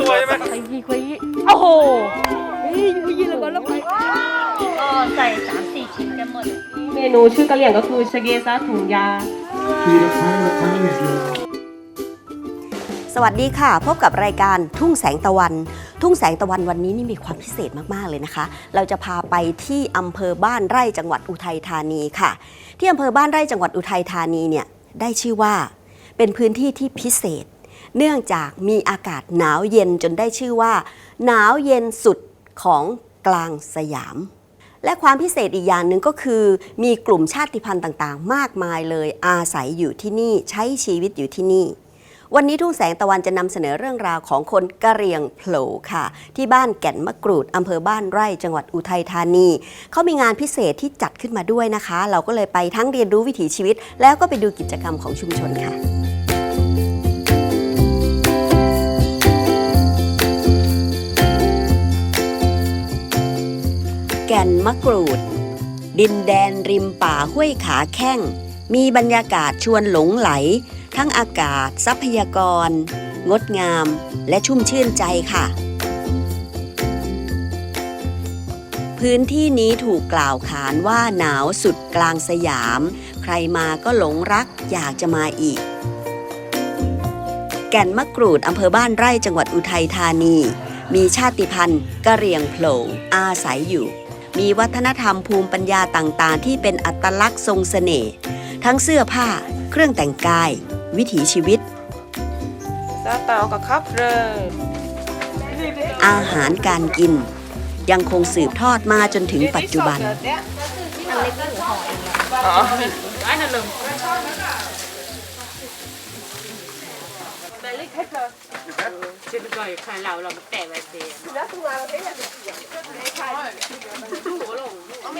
ตัวใช่ไหมขยี้ขยี้โอ้โหเฮ้ยขยี้แล้วก็แล้วไปก็ใส่สามสี่ชิ้นกันหมด เมนูชื่อกะเหรี่ยงก็คือชะเกซาถุงยาปีละครั้งละครั้งเนี่ยเดียวสวัสดีค่ะ พบกับรายการทุ่งแสงตะวัน ทุ่งแสงตะวันวันนี้นี่มีความพิเศษมากๆเลยนะคะ เราจะพาไปที่อำเภอบ้านไร่จังหวัดอุทัยธานีค่ะ ที่อำเภอบ้านไร่จังหวัดอุทัยธานีเนี่ยได้ชื่อว่า เป็นพื้นที่ที่พิเศษ เนื่องจากมีอากาศหนาวเย็นจนได้ชื่อว่า หนาวเย็นสุดของกลางสยาม และความพิเศษอีกอย่างหนึ่งก็คือ มีกลุ่มชาติพันธุ์ต่างๆ มากมายเลยอาศัยอยู่ที่นี่ใช้ชีวิตอยู่ที่นี่วันนี้ทุ่งแสงตะวันจะนำเสนอเรื่องราวของคนกะเหรี่ยงโผล่ค่ะ ที่บ้านแก่นมะกรูดอำเภอบ้านไร่จังหวัดอุทัยธานี เขามีงานพิเศษที่จัดขึ้นมาด้วยนะคะ เราก็เลยไปทั้งเรียนรู้วิถีชีวิต แล้วก็ไปดูกิจกรรมของชุมชนค่ะ ก่นมะกรูด ดินแดนริมป่าห้วยขาแข้ง มีบรรยากาศชวนหลงไหล ทั้งอากาศทรัพยากร งดงามและชุ่มชื่นใจค่ะ พื้นที่นี้ถูกกล่าวขานว่าหนาวสุดกลางสยาม ใครมาก็หลงรักอยากจะมาอีก แก่นมะกรูดอำเภอบ้านไร่จังหวัดอุทัยธานีมีชาติพันธุ์กะเหรี่ยงโผล่อาศัยอยู่ มีวัฒนธรรมภูมิปัญญาต่างๆ ที่เป็นอัตลักษณ์ทรงเสน่ห์ทั้งเสื้อผ้า เครื่องแต่งกาย วิถีชีวิตซาเตากับครับเลยอาหารการกิน ยังคงสืบทอดมาจนถึงปัจจุบัน อ๋อ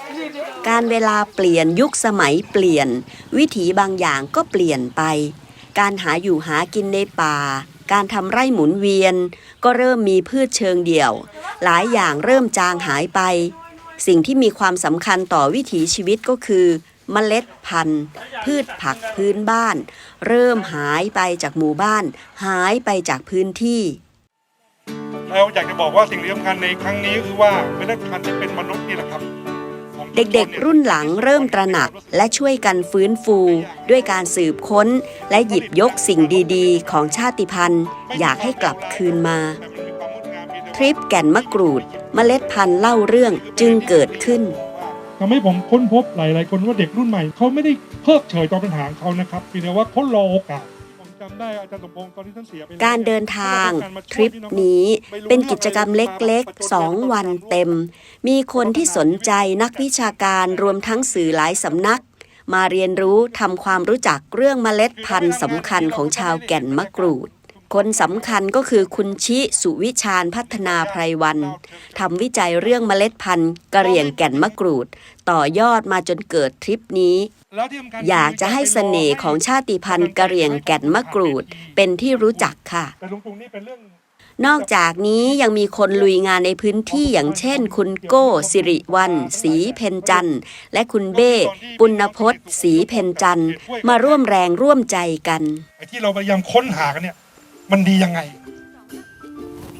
ไอ้นั่นเลยการเวลาเปลี่ยนยุคสมัยเปลี่ยน วิถีบางอย่างก็เปลี่ยนไป การหาอยู่หากินในป่า การทำไร่หมุนเวียน ก็เริ่มมีพืชเชิงเดี่ยว หลายอย่างเริ่มจางหายไป สิ่งที่มีความสำคัญต่อวิถีชีวิตก็คือ เมล็ดพันธุ์ พืชผักพื้นบ้าน เริ่มหายไปจากหมู่บ้าน หายไปจากพื้นที่ เราอยากจะบอกว่าสิ่งที่สำคัญในครั้งนี้คือว่าเมล็ดพันธุ์ที่เป็นมนุษย์นี่แหละครับของเด็กๆ รุ่นหลังเริ่มตระหนักและช่วยกันฟื้นฟู ด้วยการสืบค้นและหยิบยกสิ่งดีๆ ของชาติพันธุ์ อยากให้กลับคืนมา ทริปแก่นมะกรูดเมล็ดพันธุ์เล่าเรื่องจึงเกิดขึ้น ทำให้ผมค้นพบหลาย ๆ คนว่าเด็กรุ่นใหม่เขาไม่ได้เพิกเฉยต่อปัญหาเขานะครับเพียงแต่ว่าเขารอโอกาสผมจำได้อาจารย์สมพงศ์ตอนที่ท่านเสียการเดินทางทริปนี้เป็นกิจกรรมเล็กๆ2วันเต็ม มีคนที่สนใจนักวิชาการรวมทั้งสื่อหลายสำนัก มาเรียนรู้ทำความรู้จักเรื่องเมล็ดพันธุ์สำคัญของชาวแก่นมะกรูด คนสำคัญก็คือคุณชิสุวิชาญพัฒนาไพรวันทำวิจัยเรื่องเมล็ดพันธุ์กระเหรี่ยงแก่นมะกรูด ต่อยอดมาจนเกิดทริปนี้ อยากจะให้เสน่ห์ของชาติพันธุ์กระเหรี่ยงแก่นมะกรูด เป็นที่รู้จักค่ะนอกจากนี้ยังมีคนลุยงานในพื้นที่อย่างเช่น คุณโก้สิริวันศรีเพนจันและคุณเบ้ปุณพศรีเพนจันมาร่วมแรงร่วมใจกันที่เราพยายามค้นหากันเนี่ย มันดียังไง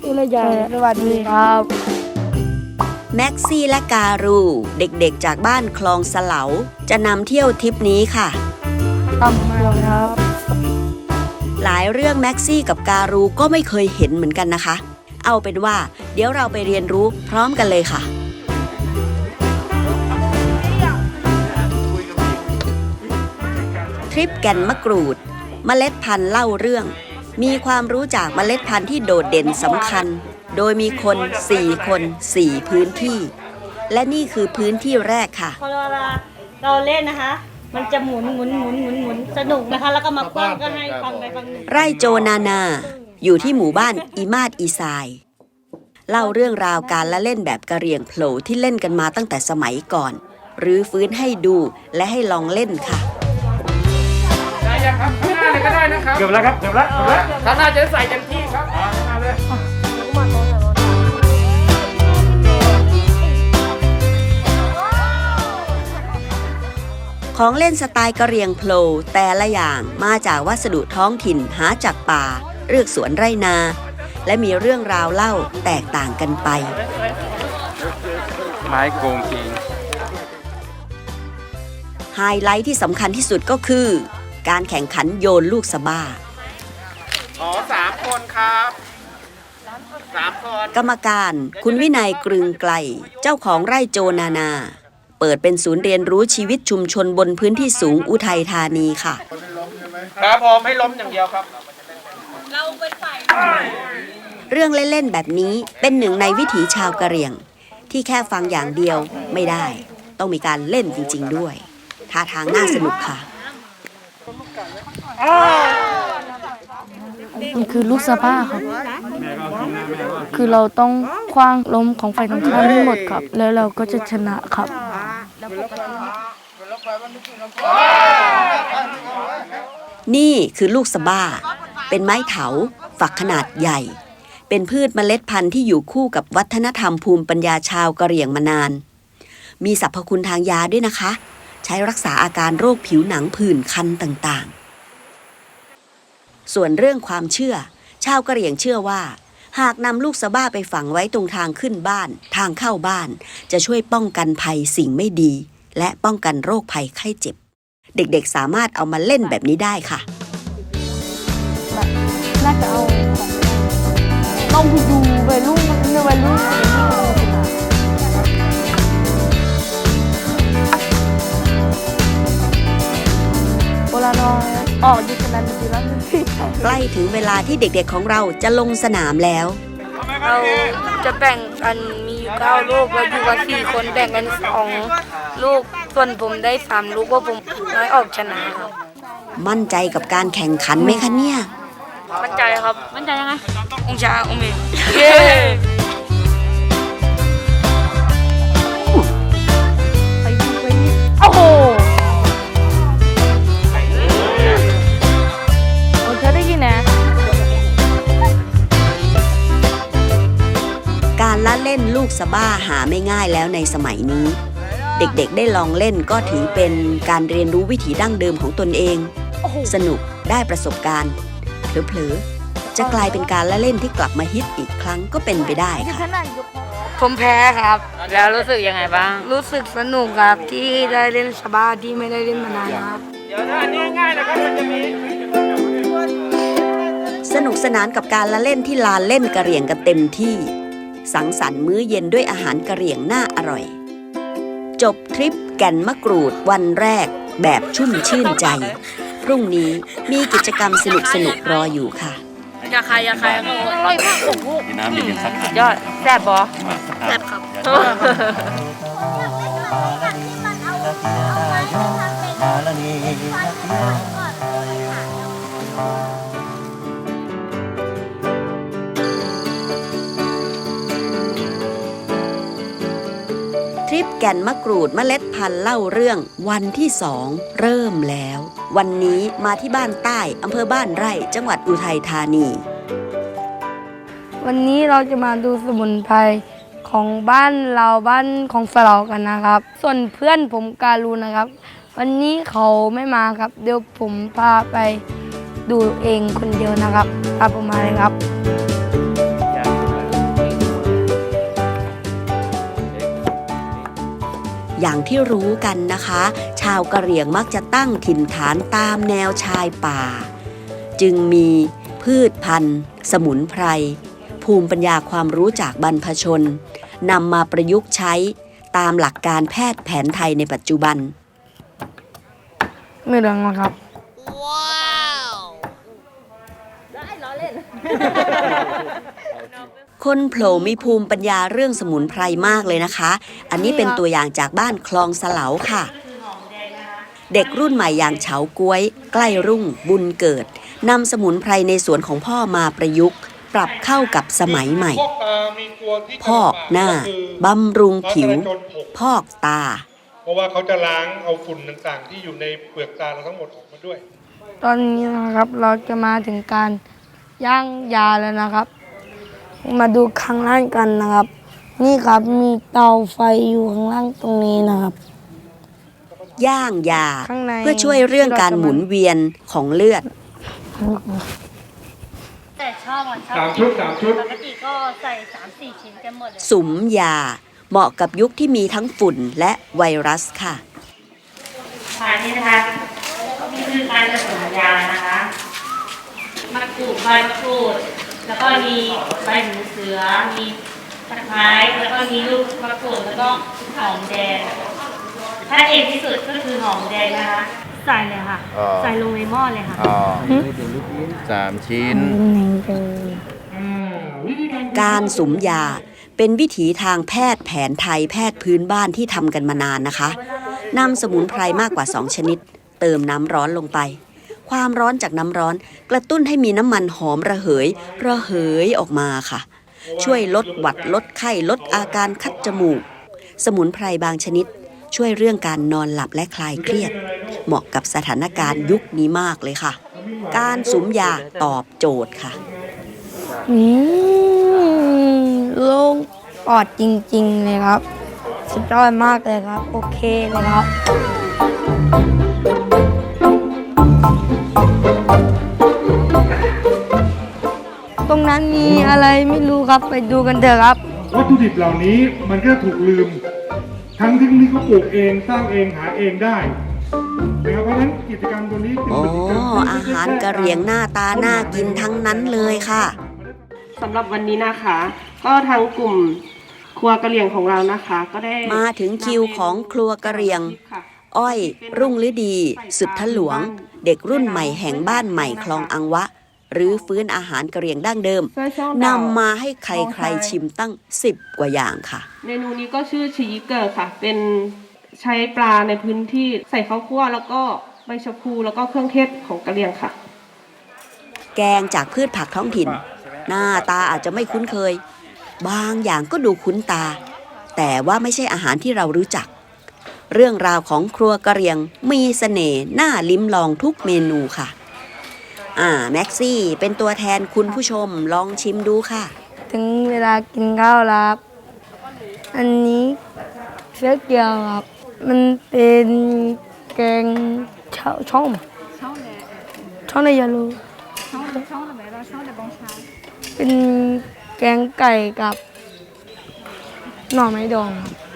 อุลยาสวัสดีครับ แม็กซี่และการู เด็กๆจากบ้านคลองสะเหลา จะนำเที่ยวทริปนี้ค่ะทำมาครับ หลายเรื่องแม็กซี่กับการูก็ไม่เคยเห็นเหมือนกันนะคะ เอาเป็นว่า เดี๋ยวเราไปเรียนรู้พร้อมกันเลยค่ะ ทริปแก่นมะกรูด เมล็ดพันธุ์เล่าเรื่อง มีความรู้จากเมล็ดพันธุ์ที่โดดเด่นสำคัญ โดยมีคน 4 คน 4 พื้นที่ และนี่คือพื้นที่แรกค่ะ พอเวลาเราเล่นนะคะ มันจะหมุนหมุนหมุนหมุนหมุนสนุกนะคะ แล้วก็มากว้างก็ให้ฟังไปฟังหนึ่งไร่โจนานา อยู่ที่หมู่บ้านอีมาดอีซายเล่าเรื่องราวการละเล่นแบบกระเหรี่ยงโผล่ที่เล่นกันมาตั้งแต่สมัยก่อน หรือฟื้นให้ดูและให้ลองเล่นค่ะ ได้ยังครับข้างหน้าเลยก็ได้นะครับเกือบแล้วครับเกือบแล้วเกือบแล้วข้างหน้าจะได้ใส่เต็มที่ครับอ่าข้างหน้าเลยของเล่นสไตล์กระเหรี่ยงโผล่แต่ละอย่างมาจากวัสดุท้องถิ่นหาจากป่าเรือกสวนไรนา และมีเรื่องราวเล่าแตกต่างกันไป ไม้โกงคิงไฮไลท์ที่สำคัญที่สุดก็คือ การแข่งขันโยนลูกสะบ้า อ๋อสามคนครับสามคนกรรมการคุณวินัยกรึงไกล เจ้าของไร่โจนานา เปิดเป็นศูนย์เรียนรู้ชีวิตชุมชนบนพื้นที่สูงอุทัยธานีค่ะ ครับผมให้ล้มอย่างเดียวครับ เรื่องเล่น ๆ แบบนี้เป็นหนึ่งในวิถีชาวกะเหรี่ยง ที่แค่ฟังอย่างเดียวไม่ได้ ต้องมีการเล่นจริง ๆ ด้วยท่าทางน่าสนุกค่ะ มันคือลูกสะบ้าครับ คือเราต้องคว้างล้มของฝ่ายตรงข้ามให้หมดครับ แล้วเราก็จะชนะครับนี่คือลูกสะบ้า เป็นไม้เถาฝักขนาดใหญ่ เป็นพืชเมล็ดพันธุ์ที่อยู่คู่กับวัฒนธรรมภูมิปัญญาชาวกะเหรี่ยงมานาน มีสรรพคุณทางยาด้วยนะคะ ใช้รักษาอาการโรคผิวหนังผื่นคันต่างๆ ส่วนเรื่องความเชื่อ ชาวกะเหรี่ยงเชื่อว่า หากนำลูกสะบ้าไปฝังไว้ตรงทางขึ้นบ้าน ทางเข้าบ้าน จะช่วยป้องกันภัยสิ่งไม่ดี และป้องกันโรคภัยไข้เจ็บ เด็กๆสามารถเอามาเล่นแบบนี้ได้ค่ะน่าจะเอาต้องดูวัยรุ่นในวัยรุ่น ลาเราออกดิสนันดีแล้วมันผิดใกล้ถึงเวลาที่เด็กๆของเราจะลงสนามแล้ว เราจะแบ่งกันมีอยู่เก้าลูกเราอยู่กันสี่คนแบ่งกันสองลูก ส่วนผมได้สามลูกว่าผมน้อยออกชนะครับมั่นใจกับการแข่งขันไหมคะเนี่ย มั่นใจครับ มั่นใจยังไง องชาองเมเย้ เล่นลูกสะบ้าหาไม่ง่ายแล้วในสมัยนี้ เด็กๆได้ลองเล่นก็ถือเป็นการเรียนรู้วิถีดั้งเดิมของตนเองโอ้โหสนุกได้ประสบการณ์เผลอๆจะกลายเป็นการละเล่นที่กลับมาฮิตอีกครั้งก็เป็นไปได้นี่ค่ะขนาดยกผมแพ้ครับ แล้วรู้สึกยังไงบ้าง รู้สึกสนุกครับที่ได้เล่นสบาที่ไม่ได้เล่นมานานครับเดี๋ยวถ้าอันนี้ง่ายนะครับมันจะมีสนุกสนานกับการละเล่นที่ลานเล่นกระเหรี่ยงกันเต็มที่ สังสรรค์มื้อเย็นด้วยอาหารกระเหรี่ยงน่าอร่อย จบทริปแก่นมะกรูดวันแรกแบบชุ่มชื่นใจ พรุ่งนี้มีกิจกรรมสนุกๆรออยู่ค่ะ อยาใครอยาใครอร่อยมากโอ้โหยอดแซ่บบอแบบครับทริป แก่นมะกรูดมเมล็ดพันธุ์เล่าเรื่องวันที่สองเริ่มแล้ว วันนี้มาที่บ้านใต้อำเภอบ้านไร่ จังหวัดอุทัยธานี วันนี้เราจะมาดูสมุนไพรของบ้านเราบ้านของฝเรากันนะครับ ส่วนเพื่อนผมการูนะครับ วันนี้เขาไม่มาครับ เดี๋ยวผมพาไปดูเองคนเดียวนะครับพาผมมาเลยครับ อย่างที่รู้กันนะคะ ชาวกะเหรี่ยงมักจะตั้งถิ่นฐานตามแนวชายป่า จึงมีพืชพันธุ์ สมุนไพร ภูมิปัญญาความรู้จากบรรพชนนำมาประยุกต์ใช้ตามหลักการแพทย์แผนไทยในปัจจุบัน ไม่เรื่องนะครับ คนโผล่มีภูมิปัญญาเรื่องสมุนไพรมากเลยนะคะ อันนี้เป็นตัวอย่างจากบ้านคลองสลาค่ะ เด็กรุ่นใหม่อย่างเฉาก้วย ใกล้รุ่ง บุญเกิดนำสมุนไพรในสวนของพ่อมาประยุกต์ ปรับเข้ากับสมัยใหม่ พอกตามีตัวที่พอหน้าบำรุงผิว พอกตา เพราะว่าเขาจะล้างเอาฝุ่นต่างๆ ที่อยู่ในเปลือกตาเราทั้งหมดออกมาด้วย ตอนนี้นะครับเราจะมาถึงการย่างยาแล้วนะครับ มาดูข้างล่างกันนะครับ นี่ครับมีเตาไฟอยู่ข้างล่างตรงนี้นะครับ ย่างยา ข้างในเพื่อช่วยเรื่องการหมุนเวียนของเลือดแแต่ชอบอะชอบสามชุดสามชุด ปกติก็ใส่สามสี่ชิ้นกันหมดเลย สุมยา เหมาะกับยุคที่มีทั้งฝุ่นและไวรัสค่ะทานนี้นะคะนี่คือการผสมยานะคะมะกรูดใบมะกรูด แล้วก็มีใบหูเสือ มีตะไคร้แล้วก็มีลูกมะกรูดแล้วก็หอมแดง ถ้าเอกที่สุดก็คือหอมแดงนะคะ ใส่เลยค่ะ อ๋อ ใส่ลงในหม้อเลยค่ะ อ๋อสามชิ้น การสุมยาเป็นวิถีทางแพทย์แผนไทยแพทย์พื้นบ้านที่ทำกันมานานนะคะนำสมุนไพรมากกว่า 2 ชนิด เติมน้ำร้อนลงไป ความร้อนจากน้ำร้อน กระตุ้นให้มีน้ำมันหอมระเหย ระเหยออกมาค่ะ ช่วยลดหวัดลดไข้ลดอาการคัดจมูก สมุนไพรบางชนิด ช่วยเรื่องการนอนหลับและคลายเครียด เหมาะกับสถานการณ์ยุคนี้มากเลยค่ะ การสุมยาตอบโจทย์ค่ะอืมโล่งปอดจริง ๆ เลยครับ สุดยอดมากเลยครับ โอเคเลยครับ ตรงนั้นมีอะไรไม่รู้ครับไปดูกันเถอะครับ วัตถุดิบเหล่านี้มันก็ถูกลืม ทั้งที่ที่เขาปลูกเองสร้างเองหาเองได้นะครับเพราะฉะนั้นกิจกรรมตัวนี้จึงอ๋อเป็นกิจกรรมที่อาหารกะเหรี่ยงหน้าตาน่ากินทั้งนั้นเลยค่ะ สำหรับวันนี้นะคะ ก็ทางกลุ่มครัวกะเหรี่ยงของเรานะคะ ก็ได้มาถึงคิวของครัวกะเหรี่ยง ค่ะ อ้อย รุ่งฤดี สุดทะหลวง เด็กรุ่นใหม่แห่งบ้านใหม่คลองอังวะ หรือฟื้นอาหารกะเหรี่ยงดั้งเดิมนำมาให้ใครๆชิมตั้ง 10 กว่าอย่างค่ะ เมนูนี้ก็ชื่อชียิเกอร์ค่ะ เป็นใช้ปลาในพื้นที่ใส่ข้าวคั่วแล้วก็ใบชะพูแล้วก็เครื่องเทศของกะเหรี่ยงค่ะ แกงจากพืชผักท้องถิ่น หน้าตาอาจจะไม่คุ้นเคย บางอย่างก็ดูคุ้นตา แต่ว่าไม่ใช่อาหารที่เรารู้จัก เรื่องราวของครัวกะเรียงมีเสน่ห์น่าลิ้มลองทุกเมนูค่ะ อ่าแม็กซี่เป็นตัวแทนคุณผู้ชมลองชิมดูค่ะ ถึงเวลากินข้าวแล้วครับอันนี้เสื้อเกียวครับ มันเป็นแกงช่องช่องช่องในยาลูเป็นแกงไก่กับหน่อไม้ดองครับ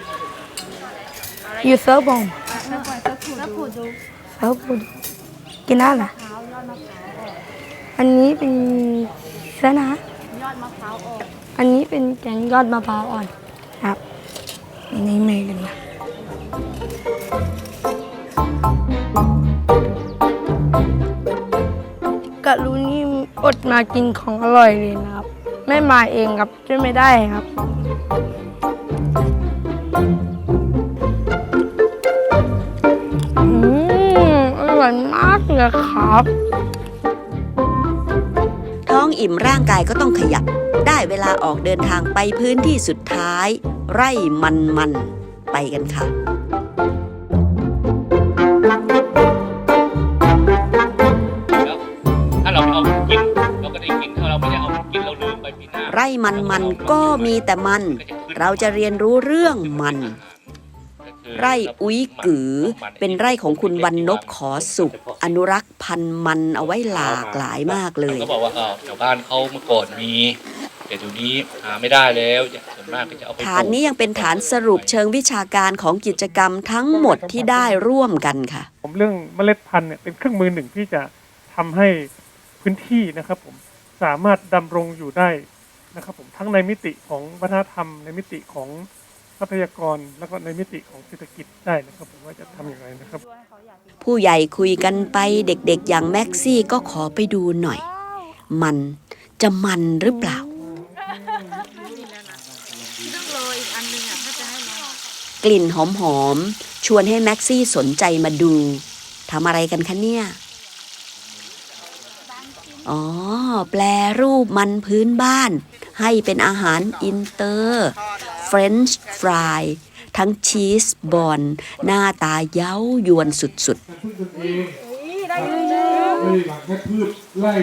อยู่เซิร์ฟบองเซิร์ฟปูดูเซิร์ฟปูดกินได้เหรออันนี้เป็นเสื้อนะอันนี้เป็นแกงยอดมะพร้าวอ่อนครับอันนี้เมย์กันนะกะรู้นี่อดมากินของอร่อยเลยนะครับ ไม่มาเองครับช่วยไม่ได้ครับ มากเลยครับ ท้องอิ่มร่างกายก็ต้องขยับ ได้เวลาออกเดินทางไปพื้นที่สุดท้าย ไร่มันมันๆไปกันค่ะถ้าเราเอากินเราก็ได้กินถ้าเราไม่ได้เอากินเราลืมไปปีหน้าไร่มันมันๆก็มีแต่มัน เราจะเรียนรู้เรื่องมัน ไร่อุ้ยกือ เป็นไร่ของคุณวันนบขอสุข อนุรักษ์พันธุ์มันเอาไว้หลากหลายมากเลยก็บอกว่าเออแถวบ้านเขาเมื่อก่อนมีแต่เดี๋ยวนี้หาไม่ได้แล้วอย่างส่วนมากก็จะเอาไปปลูกฐานนี้ยังเป็นฐานสรุปเชิงวิชาการของกิจกรรมทั้งหมดที่ได้ร่วมกันค่ะ ผมเรื่องเมล็ดพันธุ์เนี่ยเป็นเครื่องมือหนึ่งที่จะทำให้พื้นที่นะครับผมสามารถดำรงอยู่ได้นะครับผมทั้งในมิติของวัฒนธรรมในมิติของ ทรัพยากรแล้วก็ในมิติของเศรษฐกิจได้นะครับผมว่าจะทำอย่างไรนะครับ ผู้ใหญ่คุยกันไปเด็กๆ อย่างแม็กซี่ก็ขอไปดูหน่อย มันจะมันหรือเปล่า กลิ่นหอมๆ ชวนให้แม็กซี่สนใจมาดูทำอะไรกันคะเนี่ย อ๋อ แปลรูปมันพื้นบ้าน ให้เป็นอาหารอินเตอร์ เฟรนช์ฟรายทั้งชีสบอลหน้าตาเย้ายวนสุดๆได้เลยหลังแค่พืชไล่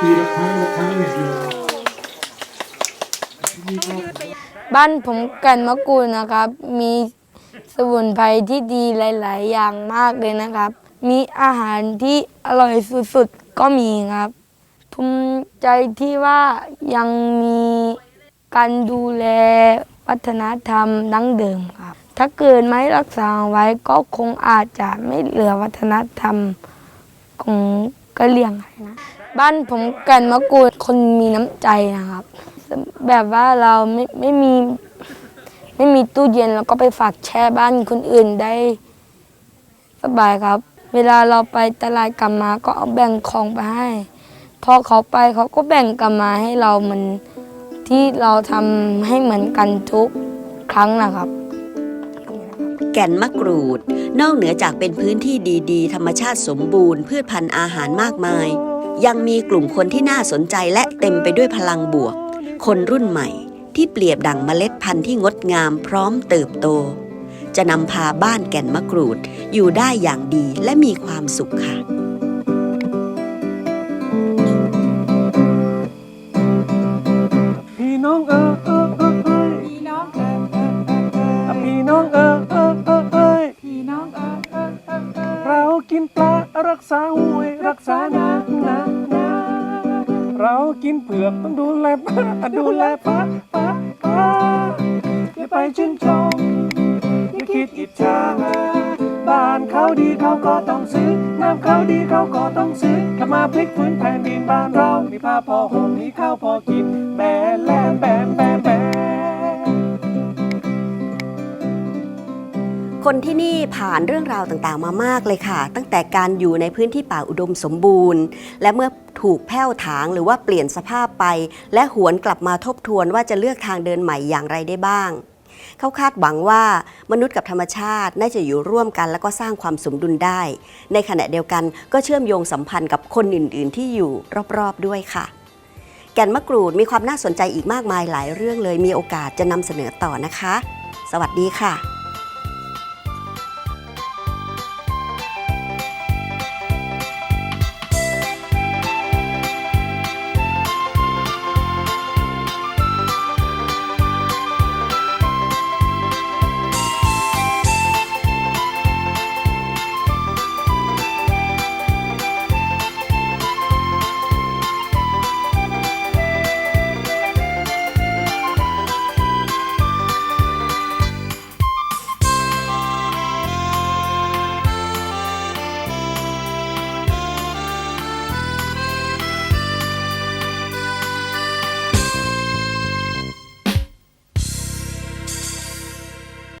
ปีละครั้งละครั้งอย่างเดียวบ้านผมกันมะกรูดนะครับ มีสมุนไพรที่ดีหลาย ๆ อย่างมากเลยนะครับ มีอาหารที่อร่อยสุด ๆ ก็มีครับภูมิใจที่ว่ายังมีการดูแล วัฒนธรรมดั้งเดิมครับ ถ้าเกิดไม่รักษาไว้ก็คงอาจจะไม่เหลือวัฒนธรรมของกะเหรี่ยงนะบ้านผมกันมะกรูดคนมีน้ำใจนะครับ แบบว่าเราไม่ไม่มีไม่มีตู้เย็นแล้วก็ไปฝากแช่บ้านคนอื่นได้สบายครับ เวลาเราไปตลาดกลับมาก็เอาแบ่งของไปให้ พอเขาไปเขาก็แบ่งกลับมาให้เราเหมือน ที่เราทำให้เหมือนกันทุกครั้งนะครับ แก่นมะกรูด นอกเหนือจากเป็นพื้นที่ดีๆ ธรรมชาติสมบูรณ์พืชพันธุ์อาหารมากมาย ยังมีกลุ่มคนที่น่าสนใจและเต็มไปด้วยพลังบวก คนรุ่นใหม่ที่เปรียบดั่งเมล็ดพันธุ์ที่งดงามพร้อมเติบโต จะนำพาบ้านแก่นมะกรูดอยู่ได้อย่างดีและมีความสุขค่ะ น้องเออเออเออเอยพี่น้องเออเออเออเออพี่น้องเออเออเออเอ้ยพี่น้องเออเออเออเออเรากินปลารักษาห้วยรักษานานานาเรากินเผือกต้องดูแลปลาดูแลปลาปลาปลาอย่าไปชื่นชมอย่าคิดอิจฉาบ้านเขาดีเขาก็ต้องซื้อ น้ำเขาดีเขาก็ต้องซื้อกลับมาพลิกฟื้นแผ่นดินบ้านเรา มีผ้าพอห่มมีข้าวพอกินแบแล คนที่นี่ผ่านเรื่องราวต่างๆ มามากเลยค่ะ ตั้งแต่การอยู่ในพื้นที่ป่าอุดมสมบูรณ์ และเมื่อถูกแผ้วถางหรือว่าเปลี่ยนสภาพไป และหวนกลับมาทบทวนว่าจะเลือกทางเดินใหม่อย่างไรได้บ้าง เขาคาดหวังว่ามนุษย์กับธรรมชาติน่าจะอยู่ร่วมกัน แล้วก็สร้างความสมดุลได้ ในขณะเดียวกันก็เชื่อมโยงสัมพันธ์กับคนอื่น ๆ ที่อยู่รอบๆด้วยค่ะ แก่นมะกรูดมีความน่าสนใจอีกมากมายหลายเรื่องเลยมีโอกาสจะนำเสนอต่อนะคะ สวัสดีค่ะ